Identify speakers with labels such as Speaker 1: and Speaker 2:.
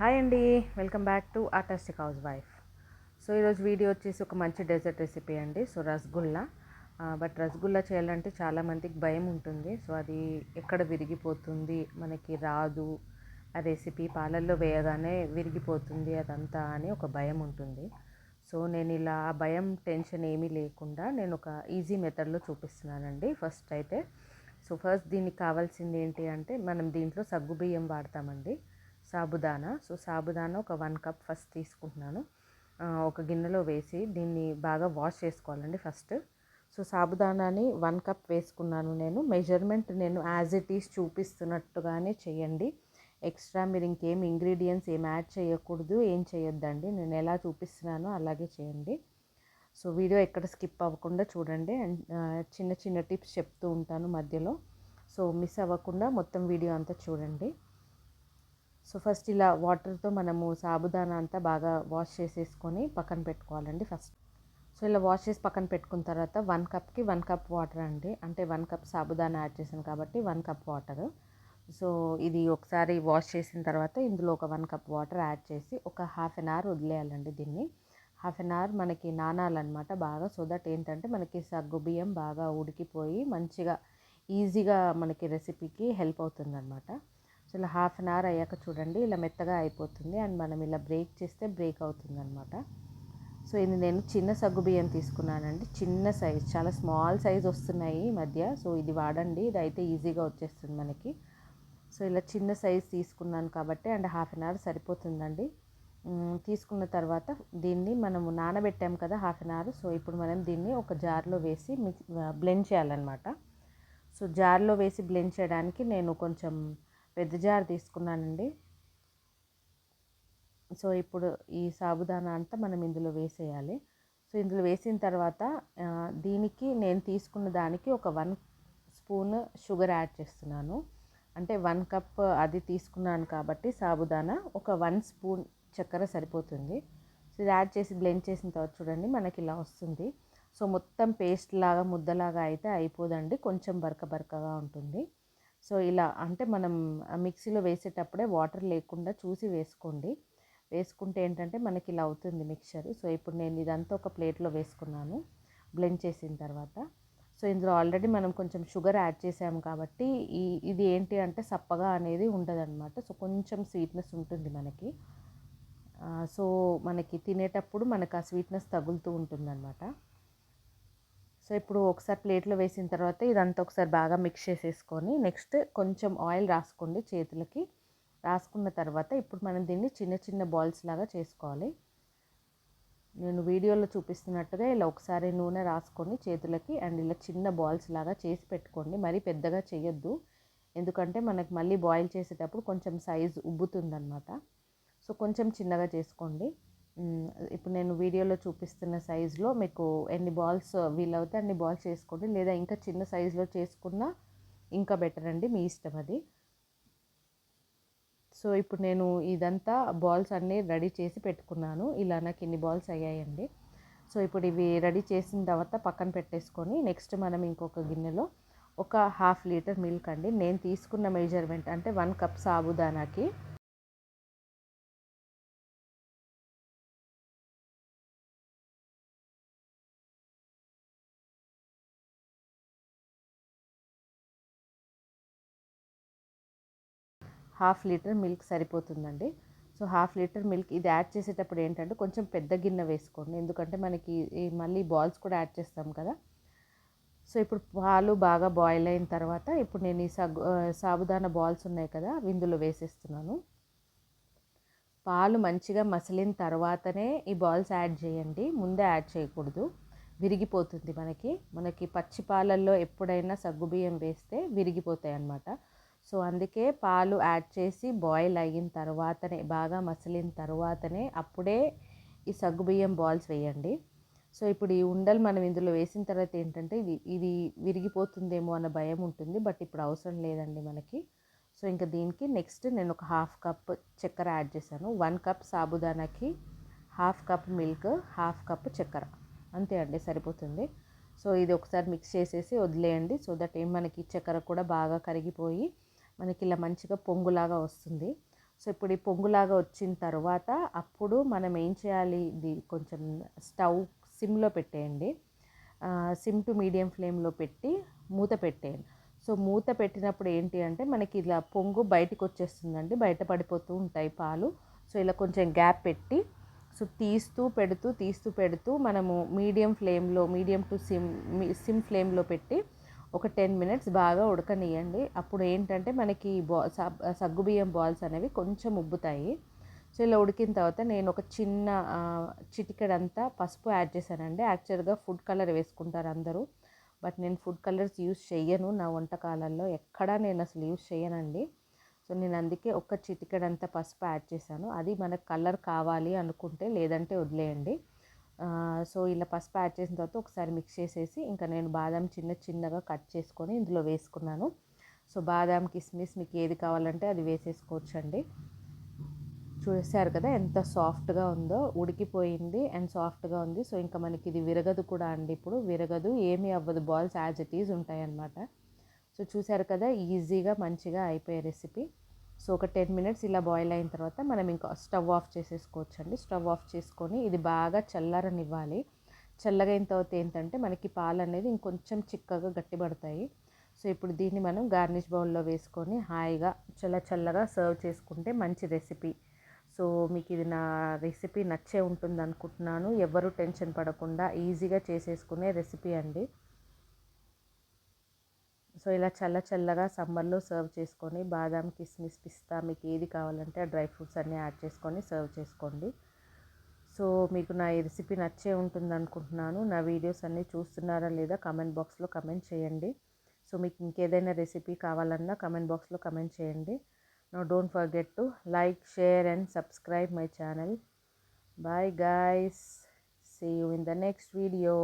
Speaker 1: Hi అండి. Welcome back to artistic house wife. So ఈరోజు video వచ్చేసి ఒక మంచి డెజర్ట్ రెసిపీ అండి. సో రసగుల్లా. బట్ రసగుల్లా చేయాలంటే చాలామందికి భయం ఉంటుంది. సో అది ఎక్కడ విరిగిపోతుంది మనకి రాదు. ఆ రెసిపీ పాలల్లో వేయగానే విరిగిపోతుంది అదంతా అని ఒక భయం ఉంటుంది. సో నేను ఇలా ఆ భయం టెన్షన్ ఏమీ లేకుండా నేను ఒక ఈజీ మెథడ్లో చూపిస్తున్నానండి. ఫస్ట్ అయితే సో ఫస్ట్ దీనికి కావాల్సింది ఏంటి అంటే మనం దీంట్లో సగ్గుబియ్యం వాడతామండి. సాబుదానా. సో సాబుదానా ఒక వన్ కప్ ఫస్ట్ తీసుకుంటున్నాను. ఒక గిన్నెలో వేసి దీన్ని బాగా వాష్ చేసుకోవాలండి ఫస్ట్. సో సాబుదానాని వన్ కప్ వేసుకున్నాను నేను. మెజర్మెంట్ నేను యాజ్ ఇట్ ఈస్ చూపిస్తున్నట్టుగానే చేయండి. ఎక్స్ట్రా మీరు ఇంకేం ఇంగ్రీడియంట్స్ ఏం యాడ్ చేయకూడదు ఏం చేయొద్దండి. నేను ఎలా చూపిస్తున్నానో అలాగే చేయండి. సో వీడియో ఎక్కడ స్కిప్ అవ్వకుండా చూడండి. అండ్ చిన్న చిన్న టిప్స్ చెప్తూ ఉంటాను మధ్యలో. సో మిస్ అవ్వకుండా మొత్తం వీడియో అంతా చూడండి. సో ఫస్ట్ ఇలా వాటర్తో మనము సాబుదానా అంతా బాగా వాష్ చేసేసుకొని పక్కన పెట్టుకోవాలండి ఫస్ట్. సో ఇలా వాష్ చేసి పక్కన పెట్టుకున్న తర్వాత వన్ కప్కి వన్ కప్ వాటర్ అండి. అంటే వన్ కప్ సాబుదానా యాడ్ చేశాను కాబట్టి వన్ కప్ వాటర్. సో ఇది ఒకసారి వాష్ చేసిన తర్వాత ఇందులో ఒక వన్ కప్ వాటర్ యాడ్ చేసి ఒక హాఫ్ అన్ అవర్ వదిలేయాలండి దీన్ని. హాఫ్ అన్ అవర్ మనకి నానాలన్నమాట బాగా సో దట్ ఏంటంటే మనకి సగ్గు బియ్యం బాగా ఉడికిపోయి మంచిగా ఈజీగా మనకి రెసిపీకి హెల్ప్ అవుతుందన్నమాట. సో ఇలా హాఫ్ అన్ అవర్ అయ్యాక చూడండి ఇలా మెత్తగా అయిపోతుంది. అండ్ మనం ఇలా బ్రేక్ చేస్తే బ్రేక్ అవుతుంది అనమాట సో ఇది నేను చిన్న సగ్గు బియ్యం తీసుకున్నానండి. చిన్న సైజ్ చాలా స్మాల్ సైజ్ వస్తున్నాయి ఈ మధ్య. సో ఇది వాడండి ఇది అయితే ఈజీగా వచ్చేస్తుంది మనకి. సో ఇలా చిన్న సైజ్ తీసుకున్నాను కాబట్టి అండ్ హాఫ్ అన్ అవర్ సరిపోతుందండి. తీసుకున్న తర్వాత దీన్ని మనము నానబెట్టాం కదా హాఫ్ అన్ అవర్. సో ఇప్పుడు మనం దీన్ని ఒక జార్లో వేసి మిక్స్ బ్లెండ్ చేయాలన్నమాట. సో జార్లో వేసి బ్లెండ్ చేయడానికి నేను కొంచెం పెద్ద జార్ తీసుకున్నానండి. సో ఇప్పుడు ఈ సాబుదానా అంతా మనం ఇందులో వేసేయాలి. సో ఇందులో వేసిన తర్వాత దీనికి నేను తీసుకున్న దానికి ఒక వన్ స్పూన్ షుగర్ యాడ్ చేస్తున్నాను. అంటే వన్ కప్ అది తీసుకున్నాను కాబట్టి సాబుదానా ఒక వన్ స్పూన్ చక్కెర సరిపోతుంది. సో ఇది యాడ్ చేసి బ్లెండ్ చేసిన తర్వాత చూడండి మనకి ఇలా వస్తుంది. సో మొత్తం పేస్ట్ లాగా ముద్దలాగా అయితే అయిపోదండి. కొంచెం బరక బరకగా ఉంటుంది. సో ఇలా అంటే మనం మిక్సీలో వేసేటప్పుడే వాటర్ లేకుండా చూసి వేసుకోండి. వేసుకుంటే ఏంటంటే మనకి ఇలా అవుతుంది మిక్చర్. సో ఇప్పుడు నేను ఇదంతా ఒక ప్లేట్లో వేసుకున్నాను బ్లెండ్ చేసిన తర్వాత. సో ఇందులో ఆల్రెడీ మనం కొంచెం షుగర్ యాడ్ చేసాము కాబట్టి ఈ ఇది ఏంటి అంటే సప్పగా అనేది ఉండదన్నమాట. సో కొంచెం స్వీట్నెస్ ఉంటుంది మనకి. సో మనకి తినేటప్పుడు మనకు ఆ స్వీట్నెస్ తగులుతూ ఉంటుందన్నమాట. సో ఇప్పుడు ఒకసారి ప్లేట్లో వేసిన తర్వాత ఇదంతా ఒకసారి బాగా మిక్స్ చేసేసుకొని నెక్స్ట్ కొంచెం ఆయిల్ రాసుకోండి చేతులకి. రాసుకున్న తర్వాత ఇప్పుడు మనం దీన్ని చిన్న చిన్న బాల్స్ లాగా చేసుకోవాలి. నేను వీడియోలో చూపిస్తున్నట్టుగా ఇలా ఒకసారి నూనె రాసుకొని చేతులకి అండ్ ఇలా చిన్న బాల్స్ లాగా చేసి పెట్టుకోండి. మరీ పెద్దగా చేయొద్దు. ఎందుకంటే మనకు మళ్ళీ బాయిల్ చేసేటప్పుడు కొంచెం సైజ్ ఉబ్బుతుందన్నమాట. సో కొంచెం చిన్నగా చేసుకోండి. ఇప్పుడు నేను వీడియోలో చూపిస్తున్న సైజులో మీకు ఎన్ని బాల్స్ వీలవుతే అన్ని బాల్స్ చేసుకోండి. లేదా ఇంకా చిన్న సైజులో చేసుకున్నా ఇంకా బెటర్ అండి. మీ ఇష్టం అది. సో ఇప్పుడు నేను ఇదంతా బాల్స్ అన్నీ రెడీ చేసి పెట్టుకున్నాను. ఇలా నాకు ఇన్ని బాల్స్ అయ్యాయండి. సో ఇప్పుడు ఇవి రెడీ చేసిన తర్వాత పక్కన పెట్టేసుకొని నెక్స్ట్ మనం ఇంకొక గిన్నెలో ఒక హాఫ్ లీటర్ మిల్క్ అండి. నేను తీసుకున్న మెజర్మెంట్ అంటే వన్ కప్ సాబుదానాకి హాఫ్ లీటర్ మిల్క్ సరిపోతుందండి. సో హాఫ్ లీటర్ మిల్క్ ఇది యాడ్ చేసేటప్పుడు ఏంటంటే కొంచెం పెద్ద గిన్నె వేసుకోండి. ఎందుకంటే మనకి ఈ మళ్ళీ బాల్స్ కూడా యాడ్ చేస్తాం కదా. సో ఇప్పుడు పాలు బాగా బాయిల్ అయిన తర్వాత ఇప్పుడు నేను ఈ సగ్గు సాబుదానా బాల్స్ ఉన్నాయి కదా విందులో ఇందులో వేసేస్తున్నాను. పాలు మంచిగా మసిలిన తర్వాతనే ఈ బాల్స్ యాడ్ చేయండి. ముందే యాడ్ చేయకూడదు. విరిగిపోతుంది మనకి. మనకి పచ్చి పాలల్లో ఎప్పుడైనా సగ్గుబియ్యం వేస్తే విరిగిపోతాయి అన్నమాట సో అందుకే పాలు యాడ్ చేసి బాయిల్ అయిన తర్వాతనే బాగా మసిలిన తర్వాతనే అప్పుడే ఈ సగ్గుబియ్యం బాల్స్ వేయండి. సో ఇప్పుడు ఈ ఉండలు మనం ఇందులో వేసిన తర్వాత ఏంటంటే ఇది ఇది విరిగిపోతుందేమో అన్న భయం ఉంటుంది బట్ ఇప్పుడు అవసరం లేదండి మనకి. సో ఇంకా దీనికి నెక్స్ట్ నేను ఒక హాఫ్ కప్ చక్కెర యాడ్ చేశాను. One cup సాబుదానాకి half cup milk half cup చక్కెర. అంతే అండి సరిపోతుంది. సో ఇది ఒకసారి మిక్స్ చేసేసి వదిలేయండి సో దట్ ఏం మనకి చక్కెర కూడా బాగా కరిగిపోయి మనకి ఇలా మంచిగా పొంగులాగా వస్తుంది. సో ఇప్పుడు ఈ పొంగులాగా వచ్చిన తర్వాత అప్పుడు మనం ఏం చేయాలి? ఇది కొంచెం స్టవ్ సిమ్లో పెట్టేయండి. సిమ్ టు మీడియం ఫ్లేమ్లో పెట్టి మూత పెట్టేయండి. సో మూత పెట్టినప్పుడు ఏంటి అంటే మనకి ఇలా పొంగు బయటకు వచ్చేస్తుందండి. బయట పడిపోతూ ఉంటాయి పాలు. సో ఇలా కొంచెం గ్యాప్ పెట్టి సో తీస్తూ పెడుతూ తీస్తూ పెడుతూ మనము మీడియం ఫ్లేమ్లో మీడియం టు సిమ్ సిమ్ ఫ్లేమ్లో పెట్టి ఒక టెన్ మినిట్స్ బాగా ఉడకనియండి అప్పుడు ఏంటంటే మనకి బా సగ్గుబియ్యం బాల్స్ అనేవి కొంచెం ఉబ్బుతాయి. సో ఇలా ఉడికిన తర్వాత నేను ఒక చిన్న చిటికెడంతా పసుపు యాడ్ చేశానండి. యాక్చువల్గా ఫుడ్ కలర్ వేసుకుంటారు అందరూ. బట్ నేను ఫుడ్ కలర్స్ యూస్ చేయను నా వంటకాలలో ఎక్కడా నేను అసలు యూస్ చేయనండి సో నేను అందుకే ఒక చిటికెడంతా పసుపు యాడ్ చేశాను. అది మనకు కలర్ కావాలి అనుకుంటే లేదంటే వదిలేయండి. సో ఇలా పసుపు యాడ్ చేసిన తర్వాత ఒకసారి మిక్స్ చేసేసి ఇంకా నేను బాదం చిన్న చిన్నగా కట్ చేసుకొని ఇందులో వేసుకున్నాను. సో బాదం కిస్మిస్ మీకు ఏది కావాలంటే అది వేసేసుకోవచ్చు అండి చూసారు కదా ఎంత సాఫ్ట్గా ఉందో ఉడికిపోయింది అండ్ సాఫ్ట్గా ఉంది. సో ఇంకా మనకి ఇది విరగదు కూడా అండి ఇప్పుడు. విరగదు ఏమీ అవ్వదు. బాల్స్ యాజ్ ఇట్ ఈజ్ ఉంటాయి అన్నమాట సో చూసారు కదా ఈజీగా మంచిగా అయిపోయే రెసిపీ. సో ఒక టెన్ మినిట్స్ ఇలా బాయిల్ అయిన తర్వాత మనం ఇంకా స్టవ్ ఆఫ్ చేసేసుకోవచ్చు అండి స్టవ్ ఆఫ్ చేసుకొని ఇది బాగా చల్లారనివ్వాలి. చల్లగైన తర్వాత ఏంటంటే మనకి పాలు అనేది ఇంకొంచెం చిక్కగా గట్టిపడతాయి. సో ఇప్పుడు దీన్ని మనం గార్నిష్ బౌల్లో వేసుకొని హాయిగా చల్ల చల్లగా సర్వ్ చేసుకుంటే మంచి రెసిపీ. సో మీకు ఇది నా రెసిపీ నచ్చే ఉంటుంది అనుకుంటున్నాను ఎవరు టెన్షన్ పడకుండా ఈజీగా చేసేసుకునే రెసిపీ అండి. సో ఇలా చల్ల చల్లగా సమ్మర్లో సర్వ్ చేసుకొని బాదాం కిస్మిస్ పిస్తా మీకు ఏది కావాలంటే ఆ డ్రై ఫ్రూట్స్ అన్నీ యాడ్ చేసుకొని సర్వ్ చేసుకోండి. సో మీకు నా ఈ రెసిపీ నచ్చే ఉంటుంది అనుకుంటున్నాను. నా వీడియోస్ అన్నీ చూస్తున్నారా లేదా కమెంట్ బాక్స్లో కమెంట్ చేయండి. సో మీకు ఇంకేదైనా రెసిపీ కావాలన్నా కమెంట్ బాక్స్లో కమెంట్ చేయండి. No don't forget to like share and subscribe my channel. Bye guys. See you in the next video.